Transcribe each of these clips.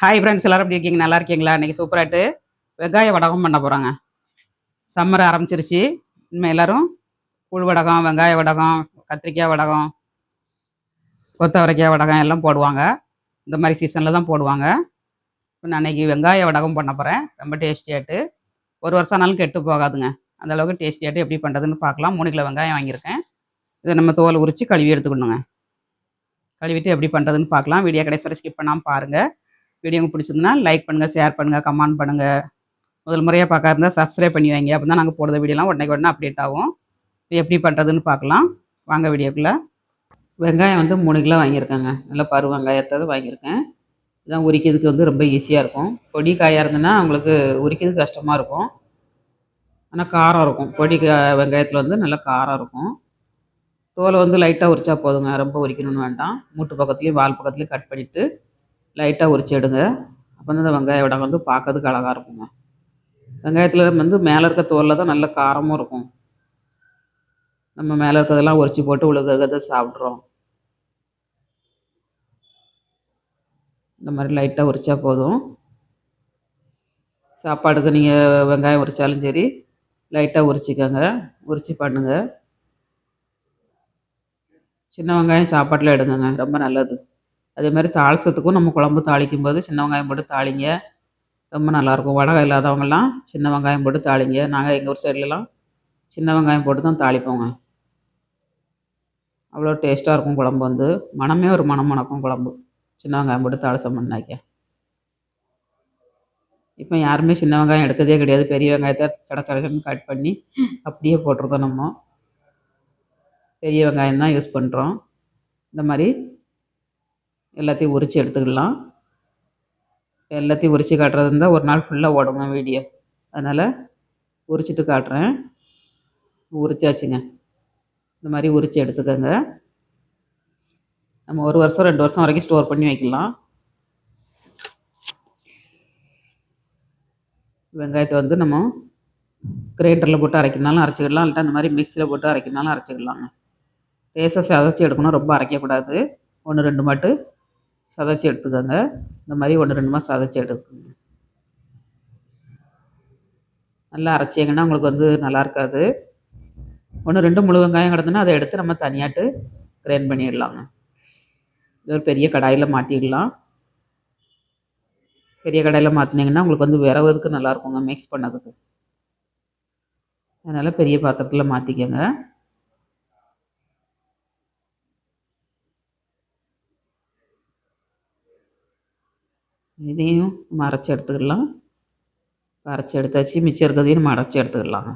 Hi friends எல்லாரும் எப்படி இருக்கீங்க? நல்லா இருக்கீங்களா? இன்னைக்கு சூப்பராகிட்டு வெங்காய வடகம் பண்ண போகிறாங்க சம்மர் ஆரம்பிச்சிருச்சு. இனிமேல் எல்லாரும் புழு வடகம் வெங்காய வடகம் கத்திரிக்காய் வடகம் கொத்தவரைக்காய் வடகம் எல்லாம் போடுவாங்க. இந்த மாதிரி சீசனில் தான் போடுவாங்க. இப்போ நான் இன்னைக்கு வெங்காய வடகம் பண்ண போகிறேன் ரொம்ப டேஸ்டியாகிட்டு ஒரு வருஷம் ஆனாலும் கெட்டு போகாதுங்க. அந்த அளவுக்கு டேஸ்டியாட்டு எப்படி பண்ணுறதுன்னு பார்க்கலாம். மூணு கிலோ வெங்காயம் வாங்கியிருக்கேன். இதை நம்ம தோல் உரித்து கழுவி எடுத்துக்கணுங்க. கழுவிட்டு எப்படி பண்ணுறதுன்னு பார்க்கலாம். வீடியோ கடைசி வரை ஸ்கிப் பண்ணாமல் பாருங்கள் வீடியோ உங்களுக்கு லைக் பண்ணுங்கள் ஷேர் பண்ணுங்கள் கமெண்ட் பண்ணுங்கள் முதல் முறையாக பார்க்க இருந்தால் சப்ஸ்கிரைப் பண்ணி வைங்க. அப்போ தான் நாங்கள் போடுற வீடியோலாம் உடனே உடனே அப்டேட் ஆகும். எப்படி பண்ணுறதுன்னு பார்க்கலாம். வாங்க வீடியோக்குள்ளே. வெங்காயம் வந்து மூணு கிலோ வாங்கியிருக்கேங்க. நல்லா பரு வெங்காயத்தாவது வாங்கியிருக்கேன். இதான் உரிக்கிறதுக்கு வந்து ரொம்ப ஈஸியாக இருக்கும். பொடி காயாக இருந்ததுன்னா உங்களுக்கு உரிக்கிறதுக்கு கஷ்டமாக இருக்கும். ஆனால் காரம் இருக்கும். பொடி கா வெங்காயத்தில் வந்து நல்லா காரம் இருக்கும். தோலை வந்து லைட்டாக உரிச்சா போதுங்க. ரொம்ப உரிக்கணும்னு வேண்டாம். மூட்டு பக்கத்துலேயும் வால் பக்கத்துலேயும் கட் பண்ணிவிட்டு லைட்டாக உரிச்சு எடுங்க. அப்போ வந்து அந்த வெங்காய வடை வந்து பார்க்கறதுக்கு அழகாக இருக்குங்க. வெங்காயத்தில் வந்து மேலே இருக்க தோலில் தான் நல்ல காரமும் இருக்கும். நம்ம மேலே இருக்கிறதெல்லாம் உரிச்சு போட்டு உழுகிறத சாப்பிட்றோம். இந்த மாதிரி லைட்டாக உரிச்சா போதும். சாப்பாடுக்கு நீங்கள் வெங்காயம் உரித்தாலும் சரி லைட்டாக உரிச்சிக்கோங்க. உரிச்சு பண்ணுங்க. சின்ன வெங்காயம் சாப்பாட்டில் எடுங்கங்க. ரொம்ப நல்லது. அதே மாதிரி தாளிசத்துக்கும் நம்ம குழம்பு தாளிக்கும் போது சின்ன வெங்காயம் போட்டு தாளிங்க. ரொம்ப நல்லாயிருக்கும். வடகம் இல்லாதவங்கலாம் சின்ன வெங்காயம் போட்டு தாளிங்க. நாங்கள் எங்கள் ஊர் சைட்லலாம் சின்ன வெங்காயம் போட்டு தான் தாளிப்போங்க. அவ்வளோ டேஸ்ட்டாக இருக்கும் குழம்பு வந்து. மனமே ஒரு மனம் மணக்கும் குழம்பு. சின்ன வெங்காயம் போட்டு தாளிசம் பண்ணாக்க இப்போ யாருமே சின்ன வெங்காயம் எடுக்கிறதே கிடையாது. பெரிய வெங்காயத்தை சட சடன்னு கட் பண்ணி அப்படியே போட்டுருதோம் நம்ம. பெரிய வெங்காயம் தான் யூஸ் பண்ணுறோம் இந்த மாதிரி எல்லாத்தையும் உரித்து எடுத்துக்கலாம். எல்லாத்தையும் உரித்து காட்டுறது இருந்தால் ஒரு நாள் ஃபுல்லாக ஓடுங்க வீடியோ அதனால் உரிச்சிட்டு காட்டுறேன். உரிச்சாச்சுங்க. இந்த மாதிரி உரித்து எடுத்துக்கோங்க. நம்ம ஒரு வருஷம் ரெண்டு வருஷம் வரைக்கும் ஸ்டோர் பண்ணி வைக்கலாம். வெங்காயத்தை வந்து நம்ம கிரைண்டரில் போட்டு அரைக்கினாலும் அரைச்சிக்கலாம். இல்லாட்டா அந்த மாதிரி மிக்சியில் போட்டு அரைக்கினாலும் அரைச்சிக்கலாங்க. லேசாக சதைச்சி எடுக்கணும். ரொம்ப அரைக்கக்கூடாது. ஒன்று ரெண்டு மாட்டு சதைச்சி எடுத்துக்கோங்க. இந்த மாதிரி ஒன்று ரெண்டுமா சதைச்சி எடுத்துக்கோங்க. நல்லா அரைச்சிங்கன்னா உங்களுக்கு வந்து நல்லா இருக்காது. ஒன்று ரெண்டு முழு வெங்காயம் கிடந்துன்னா அதை எடுத்து நம்ம தனியாட்டு கிரைண்ட் பண்ணிடலாங்க இது ஒரு பெரிய கடாயில் மாற்றிடலாம் பெரிய கடாயில் மாற்றினீங்கன்னா உங்களுக்கு வந்து விரவதுக்கு நல்லாயிருக்குங்க மிக்ஸ் பண்ணதுக்கு. அதனால் பெரிய பாத்திரத்தில் மாற்றிக்கோங்க இதையும் நம்ம அரைச்சி எடுத்துக்கலாம். அரைச்சி எடுத்தாச்சு. மிச்சம் இருக்கிறதையும் நம்ம அரைச்சி எடுத்துக்கலாங்க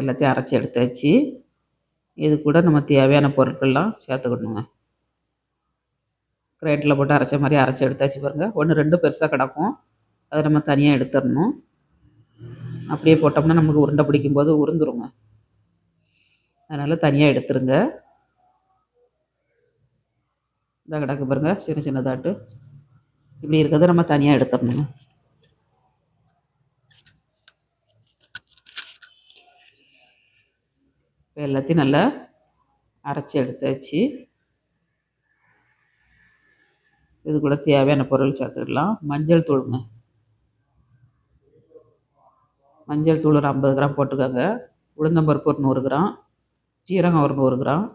எல்லாத்தையும் அரைச்சி எடுத்தாச்சு. இது கூட நம்ம தேவையான பொருட்கள்லாம் சேர்த்துக்கணுங்க. கிரேட்டில் போட்டு அரைச்ச மாதிரி அரைச்சி எடுத்தாச்சு பாருங்கள் ஒன்று ரெண்டு பெருசாக கிடக்கும். அதை நம்ம தனியாக எடுத்துடணும். அப்படியே போட்டோம்னா நமக்கு உருண்டை பிடிக்கும்போது உருந்துருங்க. அதனால் தனியாக எடுத்துருங்க. இந்த கிடக்கு பாருங்கள் சின்ன சின்னதாட்டு. இப்படி இருக்கிறத நம்ம தனியாக எடுத்துடணும் இப்போ எல்லாத்தையும் நல்லா அரைச்சி எடுத்தாச்சு. இது கூட தேவையான பொருள் சேர்த்துக்கலாம். மஞ்சள் தூளுங்க. மஞ்சள் தூள் ஒரு ஐம்பது கிராம் போட்டுக்கோங்க. உளுந்தம்பருப்பு ஒரு நூறு கிராம். ஜீரகம் ஒரு நூறு கிராம்.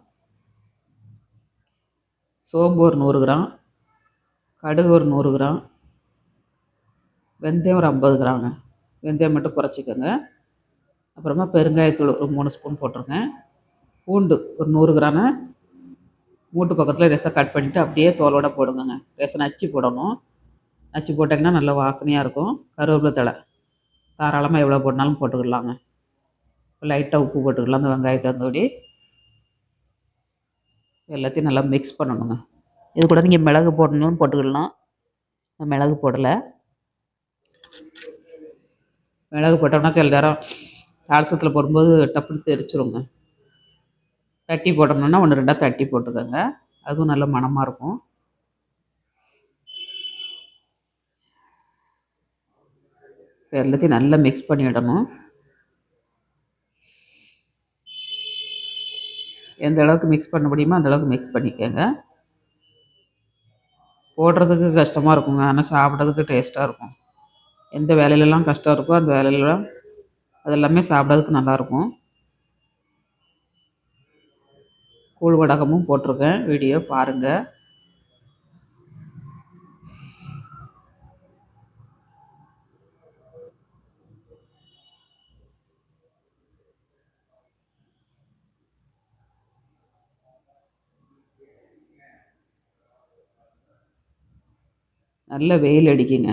சோம்பு ஒரு நூறு கிராம் கடுகு ஒரு நூறு கிராம் வெந்தயம் ஒரு ஐம்பது கிராமுங்க. வெந்தயம் மட்டும் குறைச்சிக்கோங்க. அப்புறமா பெருங்காயத்தூள் ஒரு மூணு ஸ்பூன் போட்டிருங்க பூண்டு ஒரு நூறு கிராம. மூட்டு பக்கத்தில் ரசம் கட் பண்ணிவிட்டு அப்படியே தோலோடு போடுங்கங்க. ரசம் நச்சு போடணும். நச்சு போட்டிங்கன்னா நல்லா வாசனையாக இருக்கும். கருவேப்பிலை தழை. தாராளமாக எவ்வளோ போட்டாலும் போட்டுக்கலாங்க. லைட்டாக உப்பு போட்டுக்கலாம். அந்த வெங்காயத்தை தந்தோடி எல்லாத்தையும் நல்லா மிக்ஸ் பண்ணணுங்க. இது கூட நீங்கள் மிளகு போடணும்னு போட்டுக்கலாம். மிளகு போடலை. மிளகு போட்டோம்னா சில நேரம் தாளசத்தில் போடும்போது டப்புன்னு தெரிச்சிருங்க. தட்டி போட்டோம்னா ஒன்று ரெண்டாக தட்டி போட்டுக்கோங்க. அதுவும் நல்ல மணமாக இருக்கும். எல்லாத்தையும் நல்லா மிக்ஸ் பண்ணிவிடணும் எந்த அளவுக்கு மிக்ஸ் பண்ண முடியுமோ அந்த அளவுக்கு மிக்ஸ் பண்ணிக்கோங்க. போடுறதுக்கு கஷ்டமாக இருக்குங்க. ஆனால் சாப்பிட்றதுக்கு டேஸ்ட்டாக இருக்கும். எந்த வேலையிலலாம் கஷ்டம் இருக்கோ அந்த வேலையிலலாம் அதெல்லாமே சாப்பிட்றதுக்கு நல்லாயிருக்கும் கூழ் வடகமும் போட்டிருக்கேன். வீடியோ பாருங்கள் நல்ல வெயில் அடிக்குங்க.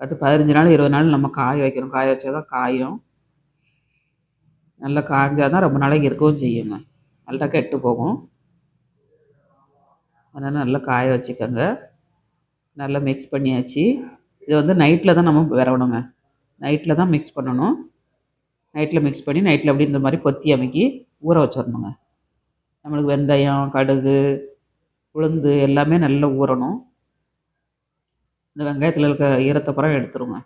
பத்து பதினஞ்சு நாள் இருபது நாள் நம்ம காய வைக்கணும் காய வச்சா தான் காயும். நல்லா காய்ஞ்சால் தான் ரொம்ப நாளைக்கு இருக்கவும் செய்யுங்க. நல்லா கெட்டு போகும். அதனால் நல்லா காய வச்சுக்கோங்க. நல்லா மிக்ஸ் பண்ணியாச்சு. இதை வந்து நைட்டில் தான் நம்ம விரவணுங்க. நைட்டில் தான் மிக்ஸ் பண்ணணும். நைட்டில் மிக்ஸ் பண்ணி நைட்டில் அப்படி இந்த மாதிரி பொத்தி அமைக்கி ஊற வச்சிடணுங்க நம்மளுக்கு வெந்தயம் கடுகு உளுந்து எல்லாமே நல்லா ஊறணும். இந்த வெங்காயத்தில் இருக்க ஈரத்தை புறம் எடுத்துருங்க.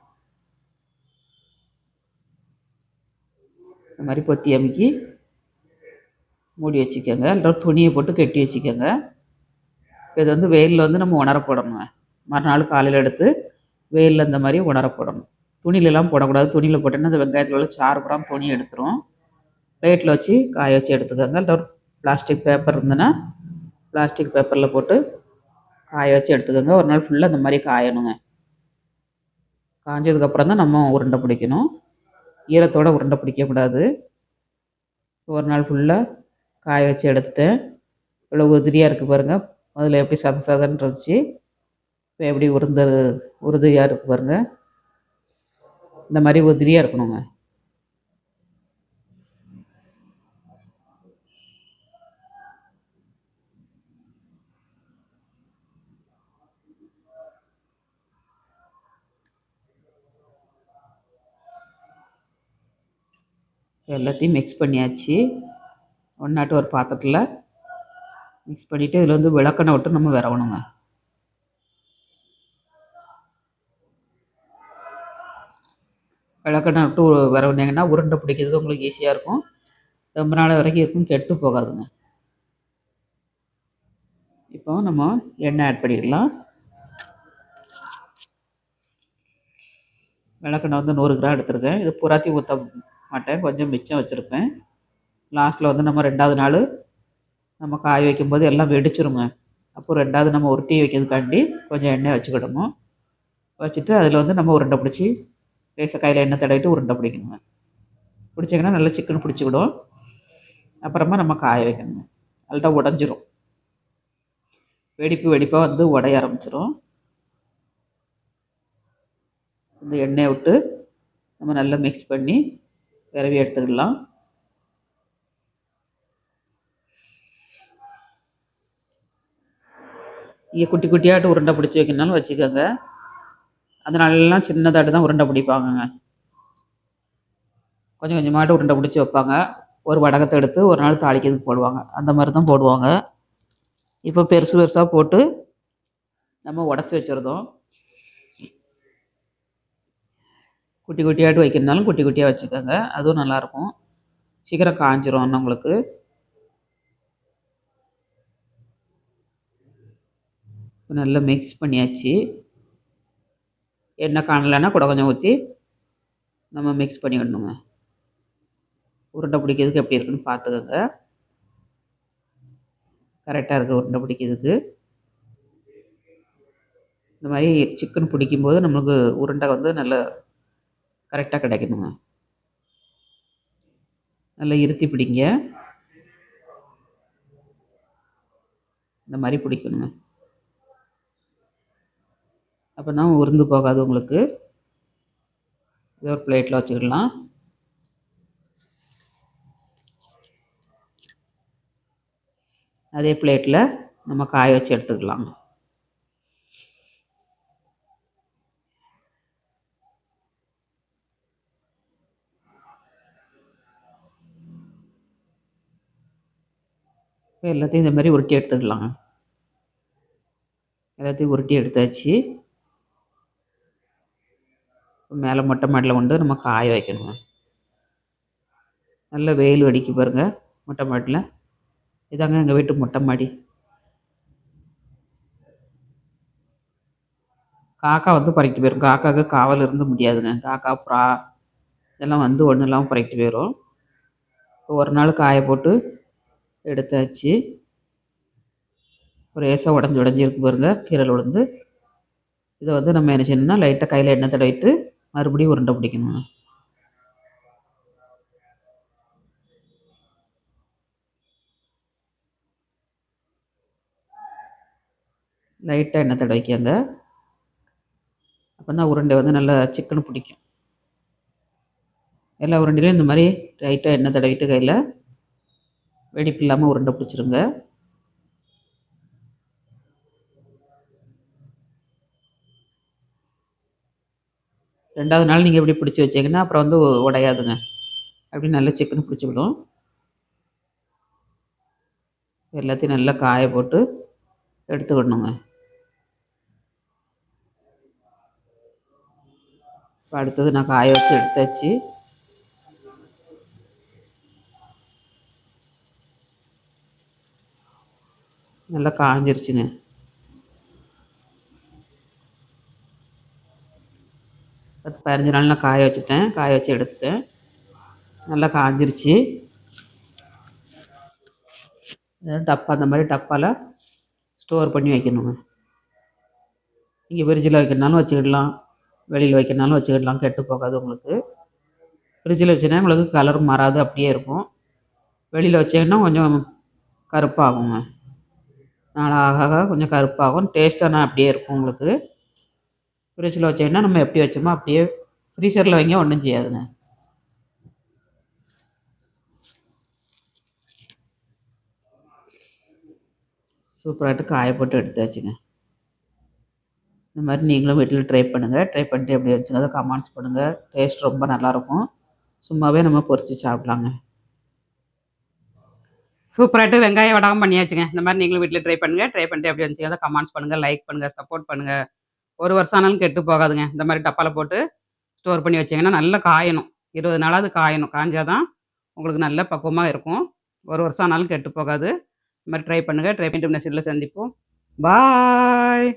இந்த மாதிரி பொத்தி அமுக்கி மூடி வச்சுக்கோங்க. இல்லை துணியை போட்டு கட்டி வச்சுக்கோங்க. இது வந்து வெயிலில் வந்து நம்ம உணர போடணுங்க. மறுநாள் காலையில் எடுத்து வெயிலில் இந்த மாதிரி உணர போடணும். துணியிலலாம் போடக்கூடாது. துணியில் போட்டோன்னா அந்த வெங்காயத்தில் உள்ள சாறு புறம் துணி எடுத்துரும். பிளேட்டில் வச்சு காய வச்சு எடுத்துக்கோங்க. இல்லை ஒரு பிளாஸ்டிக் பேப்பர் இருந்ததுன்னா பிளாஸ்டிக் பேப்பரில் போட்டு காய வச்சு எடுத்துக்கோங்க ஒரு நாள் ஃபுல்லாக அந்த மாதிரி காயணுங்க. காஞ்சதுக்கப்புறம் தான் நம்ம உருண்டை பிடிக்கணும். ஈரத்தோடு உருண்டை பிடிக்கக்கூடாது ஒரு நாள் ஃபுல்லாக காய வச்சு எடுத்துட்டேன். இவ்வளோ உதிரியாக இருக்குது பாருங்கள் அதில் எப்படி சத சதன் இருந்துச்சு. இப்போ எப்படி உருந்த உறுதியாக இருக்குது பாருங்கள் இந்த மாதிரி உதிரியாக இருக்கணுங்க. எல்லாத்தையும் மிக்ஸ் பண்ணியாச்சு. ஒன்றாட்டு ஒரு பாத்திரத்தில். மிக்ஸ் பண்ணிவிட்டு இதில் வந்து விளக்கெண்ணெய் விட்டு நம்ம விரவணுங்க. விளக்கெண்ணெய் விட்டு விரவுனீங்கன்னா உருண்டை பிடிக்கிறதுக்கு உங்களுக்கு ஈஸியாக இருக்கும். ரொம்ப நாள் வரைக்கும் இருக்கும் கெட்டு போகாதுங்க. இப்போ நம்ம எண்ணெய் ஆட் பண்ணிடலாம் விளக்கெண்ணெய் வந்து நூறு கிராம் எடுத்துருக்கேன். இது புறாத்தி ஊற்ற மாட்டேன். கொஞ்சம் மிச்சம் வச்சுருப்பேன். லாஸ்ட்டில் வந்து நம்ம ரெண்டாவது நாள் நம்ம காய வைக்கும்போது எல்லாம் வெடிச்சிருங்க. அப்போ ரெண்டாவது நம்ம உருட்டி வைக்கிறதுக்காண்டி கொஞ்சம் எண்ணெய் வச்சுக்கிடணும். வச்சுட்டு அதில் வந்து நம்ம உருண்டை பிடிச்சி லேசாக கையில் எண்ணெய் தடவிட்டு உருண்டை பிடிக்கணுங்க. பிடிச்சிங்கன்னா நல்லா சிக்கன் பிடிச்சிக்கிடும். அப்புறமா நம்ம காய வைக்கணுங்க. நல்லா உடஞ்சிரும். வெடிப்பு வெடிப்பாக வந்து உடைய ஆரம்பிச்சிடும் இந்த எண்ணெயை விட்டு நம்ம நல்லா மிக்ஸ் பண்ணி விரவி எடுத்துக்கலாம் இங்கே குட்டி குட்டியாட்டு உருண்டை பிடிச்சி வைக்கணுனாலும் வச்சுக்கோங்க. அதனாலலாம் சின்னதாட்டு தான் உருண்டை பிடிப்பாங்கங்க. கொஞ்சம் கொஞ்சமாட்டு உருண்டை பிடிச்சி வைப்பாங்க. ஒரு வடகத்தை எடுத்து ஒரு நாள் தாளிக்கிறதுக்கு போடுவாங்க. அந்த மாதிரி தான் போடுவாங்க. இப்போ பெருசு பெருசாக போட்டு நம்ம உடச்சி வச்சுருந்தோம் குட்டி குட்டியாட்டு வைக்கிறதுனாலும் குட்டி குட்டியாக வச்சுக்கோங்க. அதுவும் நல்லாயிருக்கும். சீக்கிரம் காஞ்சிரும் உங்களுக்கு நல்லா மிக்ஸ் பண்ணியாச்சு. எண்ணெய் காணலைன்னா கூட கொஞ்சம் ஊற்றி நம்ம மிக்ஸ் பண்ணி விடணுங்க உருண்டை பிடிக்கிறதுக்கு எப்படி இருக்குன்னு பார்த்துக்கோங்க. கரெக்டாக இருக்குது உருண்டை பிடிக்கிறதுக்கு. இந்த மாதிரி சிக்கன் பிடிக்கும்போது நம்மளுக்கு உருண்டை வந்து நல்ல கரெக்டாக கிடைக்கணுங்க. நல்லா இருத்தி பிடிங்க. இந்த மாதிரி பிடிக்கணுங்க. அப்போ தான் உருந்து போகாது உங்களுக்கு. இதை ஒரு பிளேட்டில் வச்சுக்கலாம் அதே பிளேட்டில் நம்ம காய வச்சு எடுத்துக்கலாங்க. எல்லாத்தையும் இந்த மாதிரி உருட்டி எடுத்துக்கலாம் எல்லாத்தையும் உருட்டி எடுத்தாச்சு. மேலே மொட்டை மாடியில் கொண்டு நம்ம காய வைக்கணுங்க நல்ல வெயில் வெடிக்கு பாருங்கள் மொட்டை மாடியில். இதாங்க எங்கள் வீட்டு மொட்டை மாடி. காக்கா வந்து பறக்கிட்டு போயிடும் காக்காவுக்கு காவல் இருந்து முடியாதுங்க. காக்கா புறா இதெல்லாம் வந்து ஒன்றும் இல்லாமல் பறக்கிட்டு போயிடும் இப்போ ஒரு நாள் காய போட்டு எடுத்தாச்சு. ஒரு ஏசா உடஞ்சி உடஞ்சிருக்கு பாருங்க கீரல் உளுந்து. இதை வந்து நம்ம என்ன செய்யணும்னா லைட்டாக கையில் எண்ணெய் தடவிட்டு மறுபடியும் உருண்டை பிடிக்கணுங்க. லைட்டாக எண்ணெய் தடவிக்கங்க. அப்போ தான் உருண்டை வந்து நல்லா சிக்கன் பிடிக்கும். எல்லா உருண்டையிலையும் இந்த மாதிரி லைட்டாக எண்ணெய் தடவிட்டு கையில் வெடிப்பு இல்லாமல் உருண்டை பிடிச்சிருங்க. ரெண்டாவது நாள் நீங்கள் இப்படி பிடிச்சி வச்சிங்கன்னா அப்புறம் வந்து உடையாதுங்க. அப்படி நல்லா சிக்கன் பிடிச்சிக்கிடும் எல்லாத்தையும் நல்லா காய போட்டு எடுத்துக்கிடணுங்க இப்போ அடுத்தது நான் காய வச்சு எடுத்தாச்சு. நல்லா காஞ்சிருச்சுங்க பத்து பதினஞ்சு நாள் நான் காய வச்சுட்டேன். காய வச்சு எடுத்துட்டேன். நல்லா காஞ்சிருச்சு. டப்பா அந்த மாதிரி டப்பாவில் ஸ்டோர் பண்ணி வைக்கணுங்க. நீங்கள் ஃப்ரிட்ஜில் வைக்கணுனாலும் வச்சுக்கிடலாம். வெளியில் வைக்கணுனாலும் வச்சுக்கிடலாம். கெட்டு போகாது உங்களுக்கு. ஃப்ரிட்ஜில் வச்சுனா உங்களுக்கு கலர் மாறாது அப்படியே இருக்கும். வெளியில் வச்சீங்கன்னா கொஞ்சம் கருப்பாகுங்க. நாளாக ஆக ஆக கொஞ்சம் கருப்பாகும் டேஸ்ட்டான அப்படியே இருக்கும் உங்களுக்கு. ஃப்ரிட்ஜில் வச்சோம்னா நம்ம எப்படி வச்சோமோ அப்படியே ஃப்ரீசரில் வைங்க ஒன்றும் செய்யாதுங்க. சூப்பராகிட்டு காய போட்டு எடுத்தாச்சுங்க. இந்த மாதிரி நீங்களும் வீட்டில் ட்ரை பண்ணுங்கள் ட்ரை பண்ணிட்டு எப்படி வச்சுங்க அதை கமெண்ட்ஸ் பண்ணுங்கள் டேஸ்ட் ரொம்ப நல்லாயிருக்கும் சும்மாவே நம்ம பொரிச்சு சாப்பிட்லாங்க. சூப்பராகிட்டு வெங்காய வடகம் பண்ணியாச்சுங்க. இந்த மாதிரி நீங்களும் வீட்டில் ட்ரை பண்ணுங்கள் ட்ரை பண்ணிட்டு அப்படி வந்துச்சு அதை கமெண்ட்ஸ் பண்ணுங்கள் லைக் பண்ணுங்கள் சப்போர்ட் பண்ணுங்கள் ஒரு வருஷம் ஆனாலும் கெட்டு போகாதுங்க. இந்த மாதிரி டப்பாவில் போட்டு ஸ்டோர் பண்ணி வச்சிங்கன்னா நல்லா காயணும். இருபது நாளாவது காயணும். காஞ்சாதான் உங்களுக்கு நல்ல பக்குவமாக இருக்கும். ஒரு வருஷம் ஆனாலும் கெட்டு போகாது. இந்த மாதிரி ட்ரை பண்ணுங்கள் ட்ரை பண்ணிட்டு நெக்ஸ்ட்டில் சந்திப்போம். பாய்